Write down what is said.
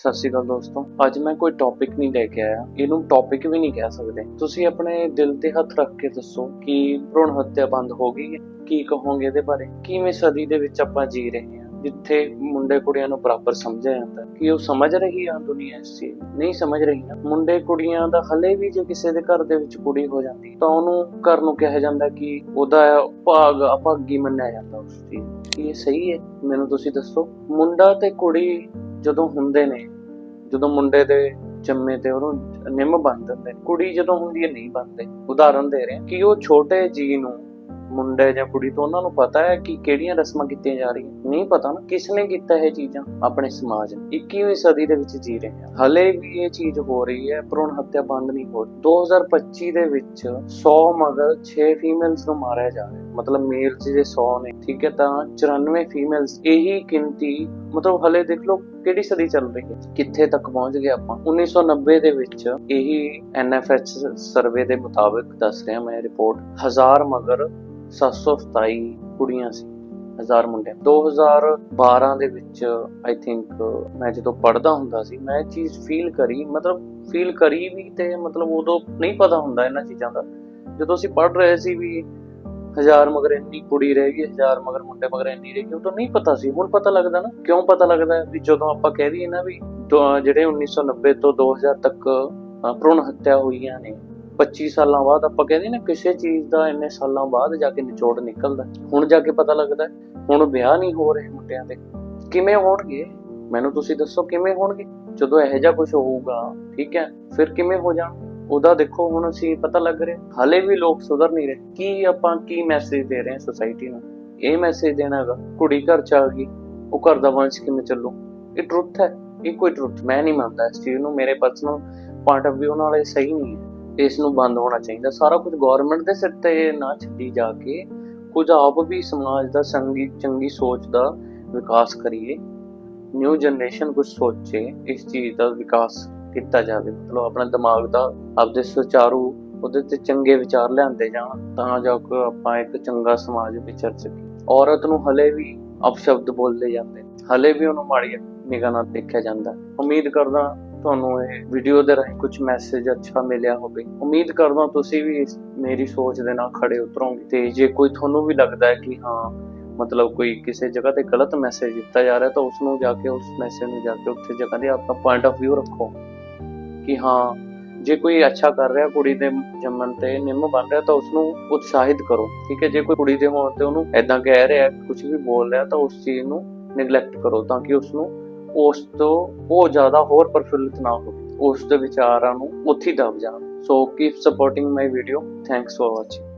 ਸਤਿ ਸ਼੍ਰੀ ਅਕਾਲ ਦੋਸਤੋ। ਅੱਜ ਮੈਂ ਕੋਈ ਟੌਪਿਕ ਨਹੀਂ ਲੈ ਕੇ ਆਇਆ। ਇਹਨੂੰ ਟੌਪਿਕ ਵੀ ਨਹੀਂ ਕਹਿ ਸਕਦੇ। ਤੁਸੀਂ ਆਪਣੇ ਦਿਲ ਤੇ ਹੱਥ ਰੱਖ ਕੇ ਦੱਸੋ ਕਿ ਭ੍ਰੂਣ ਹੱਤਿਆ ਬੰਦ ਹੋ ਗਈ ਹੈ। ਕੀ ਕਹੋਗੇ ਇਹਦੇ ਬਾਰੇ? ਕਿਵੇਂ ਸਦੀ ਦੇ ਵਿੱਚ ਆਪਾਂ ਜੀ ਰਹੇ ਹਾਂ? ਜਿੱਥੇ ਮੁੰਡੇ ਕੁੜੀਆਂ ਨੂੰ ਬਰਾਬਰ ਸਮਝਿਆ ਜਾਂਦਾ ਕਿ ਉਹ ਸਮਝ ਰਹੀ ਆ ਦੁਨੀਆ ਇਸ ਚੀਜ਼ ਨਹੀਂ ਸਮਝ ਰਹੀ ਨਾ। ਮੁੰਡੇ ਕੁੜੀਆਂ ਦਾ ਹਲੇ ਵੀ ਜੇ ਕਿਸੇ ਦੇ ਘਰ ਦੇ ਵਿੱਚ ਕੁੜੀ ਹੋ ਜਾਂਦੀ, ਤਾਂ ਉਹਨੂੰ ਘਰ ਨੂੰ ਕਿਹਾ ਜਾਂਦਾ ਕਿ ਉਹਦਾ ਭਾਗ ਅਭਾਗੀ ਮੰਨਿਆ ਜਾਂਦਾ ਉਸ ਚੀਜ਼ ਇਹ ਸਹੀ ਹੈ? ਮੈਨੂੰ ਤੁਸੀਂ ਦੱਸੋ। ਮੁੰਡਾ ਤੇ ਕੁੜੀ ਜਦੋਂ ਹੁੰਦੇ ਨੇ, ਜਦੋਂ ਮੁੰਡੇ ਦੇ ਜੰਮੇ ਤੇ ਉਹਨੂੰ ਨਿੰਮ ਬੰਨ ਦਿੰਦੇ ਕੁੜੀ ਜਦੋਂ ਹੁੰਦੀ ਹੈ ਨਹੀਂ ਬੰਨਦੇ ਉਦਾਹਰਨ ਦੇ ਰਹੇ ਕਿ ਉਹ ਛੋਟੇ ਜੀ ਨੂੰ, ਮੁੰਡੇ ਜਾਂ ਕੁੜੀ ਤੋਂ ਉਹਨਾਂ ਨੂੰ ਪਤਾ ਹੈ ਕਿ ਕਿਹੜੀਆਂ ਰਸਮਾਂ ਕੀਤੀਆਂ ਜਾ ਰਹੀਆਂ। ਨਹੀਂ ਪਤਾ ਨਾ ਕਿਸ ਨੇ ਕੀਤਾ ਇਹ ਚੀਜ਼ਾਂ ਆਪਣੇ ਸਮਾਜ ਨੇ 21ਵੀਂ ਸਦੀ ਦੇ ਵਿੱਚ ਜੀ ਰਹੇ ਹਾਂ। ਹਲੇ ਵੀ ਇਹ ਚੀਜ਼ ਹੋ ਰਹੀ ਹੈ, ਭਰੂਣ ਹੱਤਿਆ ਬੰਦ ਨਹੀਂ ਹੋ ਰਹੀ। 2025 ਦੇ ਵਿੱਚ 100 ਮਗਰ 6 ਫੀਮੇਲਸ ਨੂੰ ਮਾਰਿਆ ਜਾ ਰਿਹਾ। ਮਤਲਬ ਮੇਲਸ ਜੇ 100 ਨੇ, ਠੀਕ ਹੈ ਤਾਂ 94 ਫੀਮੇਲਸ ਇਹੀ ਗਿਣਤੀ ਮਤਲਬ ਹਲੇ ਦੇਖ ਲਓ ਕਿਹੜੀ ਸਦੀ ਚੱਲ ਰਹੀ ਹੈ। ਕਿੱਥੇ ਤੱਕ ਪਹੁੰਚ ਗਏ ਆਪਾਂ? 1990 ਦੇ ਵਿੱਚ ਇਹੀ ਐਨਐਫਐਚ ਸਰਵੇ ਦੇ ਮੁਤਾਬਕ ਦੱਸ ਰਿਹਾ ਮੈਂ ਰਿਪੋਰਟ ਹਜ਼ਾਰ ਮਗਰ 727 ਕੁੜੀਆਂ ਸੀ, ਹਜ਼ਾਰ ਮੁੰਡੇ 2012 ਦੇ ਵਿੱਚ ਆਈ ਥਿੰਕ ਮੈਂ ਜਦੋਂ ਪੜਦਾ ਹੁੰਦਾ ਸੀ, ਮੈਂ ਇਹ ਚੀਜ਼ ਫੀਲ ਕਰੀ, ਮਤਲਬ ਫੀਲ ਕਰੀ ਵੀ ਤੇ ਮਤਲਬ ਉਦੋਂ ਨਹੀਂ ਪਤਾ ਹੁੰਦਾ ਇਹਨਾਂ ਚੀਜ਼ਾਂ ਦਾ। ਜਦੋਂ ਅਸੀਂ ਪੜ ਰਹੇ ਸੀ ਵੀ ਹਜ਼ਾਰ ਮਗਰ ਇੰਨੀ ਕੁੜੀ ਰਹਿ ਗਈ, ਹਜ਼ਾਰ ਮਗਰ ਮੁੰਡੇ ਮਗਰ ਇੰਨੀ ਰਹਿ ਗਈ ਉਦੋਂ ਨਹੀਂ ਪਤਾ ਸੀ, ਹੁਣ ਪਤਾ ਲੱਗਦਾ ਨਾ। ਕਿਉਂ ਪਤਾ ਲੱਗਦਾ ਹੈ? ਵੀ ਜਦੋਂ ਆਪਾਂ ਕਹਿ ਦਈਏ ਨਾ ਵੀ ਦੋ- ਜਿਹੜੇ 1990 ਤੋਂ 2000 ਤੱਕ ਭਰੂਣ ਹੱਤਿਆ ਹੋਈਆਂ ਨੇ 25 ਸਾਲਾਂ ਬਾਅਦ ਆਪਾਂ ਕਹਿੰਦੇ ਨਾ, ਕਿਸੇ ਚੀਜ਼ ਦਾ ਇੰਨੇ ਸਾਲਾਂ ਬਾਅਦ ਜਾ ਕੇ ਨਿਚੋੜ ਨਿਕਲਦਾ। ਹੁਣ ਜਾ ਕੇ ਪਤਾ ਲੱਗਦਾ, ਹੁਣ ਵਿਆਹ ਨਹੀਂ ਹੋ ਰਹੇ ਮੁੰਡਿਆਂ ਦੇ। ਕਿਵੇਂ ਹੋਣਗੇ? ਮੈਨੂੰ ਤੁਸੀਂ ਦੱਸੋ ਕਿਵੇਂ ਹੋਣਗੇ? ਜਦੋਂ ਇਹੋ ਜਿਹਾ ਕੁਝ ਹੋਊਗਾ, ਠੀਕ ਹੈ, ਫਿਰ ਕਿਵੇਂ ਹੋ ਜਾਣ ਉਹਦਾ ਦੇਖੋ ਹੁਣ ਅਸੀਂ ਪਤਾ ਲੱਗ ਰਿਹਾ। ਹਲੇ ਵੀ ਲੋਕ ਸੁਧਰ ਨਹੀਂ ਰਹੇ। ਕੀ ਆਪਾਂ ਕੀ ਮੈਸੇਜ ਦੇ ਰਹੇ ਹਾਂ ਸੋਸਾਇਟੀ ਨੂੰ? ਇਹ ਮੈਸੇਜ ਦੇਣਾ ਕੁੜੀ ਘਰ ਚ ਆ ਗਈ, ਉਹ ਘਰ ਦਾ ਵੰਸ਼ ਕਿਵੇਂ ਚੱਲੂ? ਇਹ ਟਰੁੱਥ ਹੈ, ਇਹ ਕੋਈ ਟਰੁੱਥ ਮੈਂ ਨਹੀਂ ਮੰਨਦਾ ਇਸ ਚੀਜ਼ ਨੂੰ। ਮੇਰੇ ਪਰਸਨਲ ਪੁਆਇੰਟ ਆਫ View ਨਾਲ ਇਹ ਸਹੀ ਨਹੀਂ ਹੈ। ਇਸ ਨੂੰ ਬੰਦ ਹੋਣਾ ਚਾਹੀਦਾ। ਸਾਰਾ ਕੁਝ ਗਵਰਨਮੈਂਟ ਦੇ ਸਿਰ ਤੇ ਨਾ ਛੱਡੀ ਜਾ ਕੇ ਕੁਝ ਆਪ ਵੀ ਸਮਾਜ ਦਾ ਸੰਗੀ, ਚੰਗੀ ਸੋਚ ਦਾ ਵਿਕਾਸ ਕਰੀਏ। ਨਿਊ ਜਨਰੇਸ਼ਨ ਕੁਝ ਸੋਚੇ ਇਸ ਚੀਜ਼ ਦਾ ਵਿਕਾਸ ਕੀਤਾ ਜਾਵੇ। ਮਤਲਬ ਆਪਣਾ ਦਿਮਾਗ ਦਾ ਆਪਦੇ ਸੁਚਾਰੂ, ਉਹਦੇ ਤੇ ਚੰਗੇ ਵਿਚਾਰ ਲਿਆਂਦੇ ਜਾਣ, ਤਾਂ ਜਾ ਕੇ ਆਪਾਂ ਇੱਕ ਚੰਗਾ ਸਮਾਜ ਵਿਚਰ ਸਕੀਏ। ਔਰਤ ਨੂੰ ਹਲੇ ਵੀ ਅਪਸ਼ਬਦ ਬੋਲਦੇ ਜਾਂਦੇ ਹਲੇ ਵੀ ਉਹਨੂੰ ਮਾੜੀ ਨਿਗਾਹ ਨਾਲ ਦੇਖਿਆ ਜਾਂਦਾ। ਉਮੀਦ ਕਰਦਾ ਤੁਹਾਨੂੰ ਇਹ ਵੀਡੀਓ ਦੇ ਰਾਹੀਂ ਕੁਝ ਮੈਸੇਜ ਅੱਛਾ ਮਿਲਿਆ ਹੋਵੇ। ਉਮੀਦ ਕਰਦਾ ਤੁਸੀਂ ਵੀ ਮੇਰੀ ਸੋਚ ਦੇ ਨਾਲ ਖੜੇ ਉਤਰੋਗੇ। ਤੇ ਜੇ ਕੋਈ ਤੁਹਾਨੂੰ ਵੀ ਲੱਗਦਾ ਹੈ ਕਿ ਹਾਂ, ਮਤਲਬ ਕੋਈ ਕਿਸੇ ਜਗ੍ਹਾ ਤੇ ਗਲਤ ਮੈਸੇਜ ਦਿੱਤਾ ਜਾ ਰਿਹਾ, ਤਾਂ ਉਸ ਨੂੰ ਜਾ ਕੇ, ਉਸ ਮੈਸੇਜ ਨੂੰ ਜਾ ਕੇ ਉੱਥੇ ਜਗ੍ਹਾ ਤੇ ਆਪਣਾ ਪੁਆਇੰਟ ਆਫ View ਰੱਖੋ। ਕਿ ਹਾਂ, ਜੇ ਕੋਈ ਅੱਛਾ ਕਰ ਰਿਹਾ ਕੁੜੀ ਦੇ ਜੰਮਣ ਤੇ, ਨਿੰਮ ਬਣ ਰਿਹਾ, ਤਾਂ ਉਸ ਨੂੰ ਉਤਸ਼ਾਹਿਤ ਕਰੋ, ਠੀਕ ਹੈ? ਜੇ ਕੋਈ ਕੁੜੀ ਦੇ ਹੋਣ ਤੇ ਉਹਨੂੰ ਐਦਾਂ ਕਹਿ ਰਿਹਾ ਕੁਝ ਵੀ ਬੋਲ ਰਿਹਾ, ਤਾਂ ਉਸ ਚੀਜ਼ ਨੂੰ ਨੈਗਲੈਕਟ ਕਰੋ, ਤਾਂ ਕਿ ਉਸ ਨੂੰ ਉਸ ਤੋਂ ਉਹ ਜ਼ਿਆਦਾ ਹੋਰ ਪ੍ਰਫੁੱਲਿਤ ਨਾ ਹੋਵੇ, ਉਸ ਦੇ ਵਿਚਾਰਾਂ ਨੂੰ ਉੱਥੇ ਹੀ ਦਬ ਜਾਣ। So keep supporting my video thanks for watching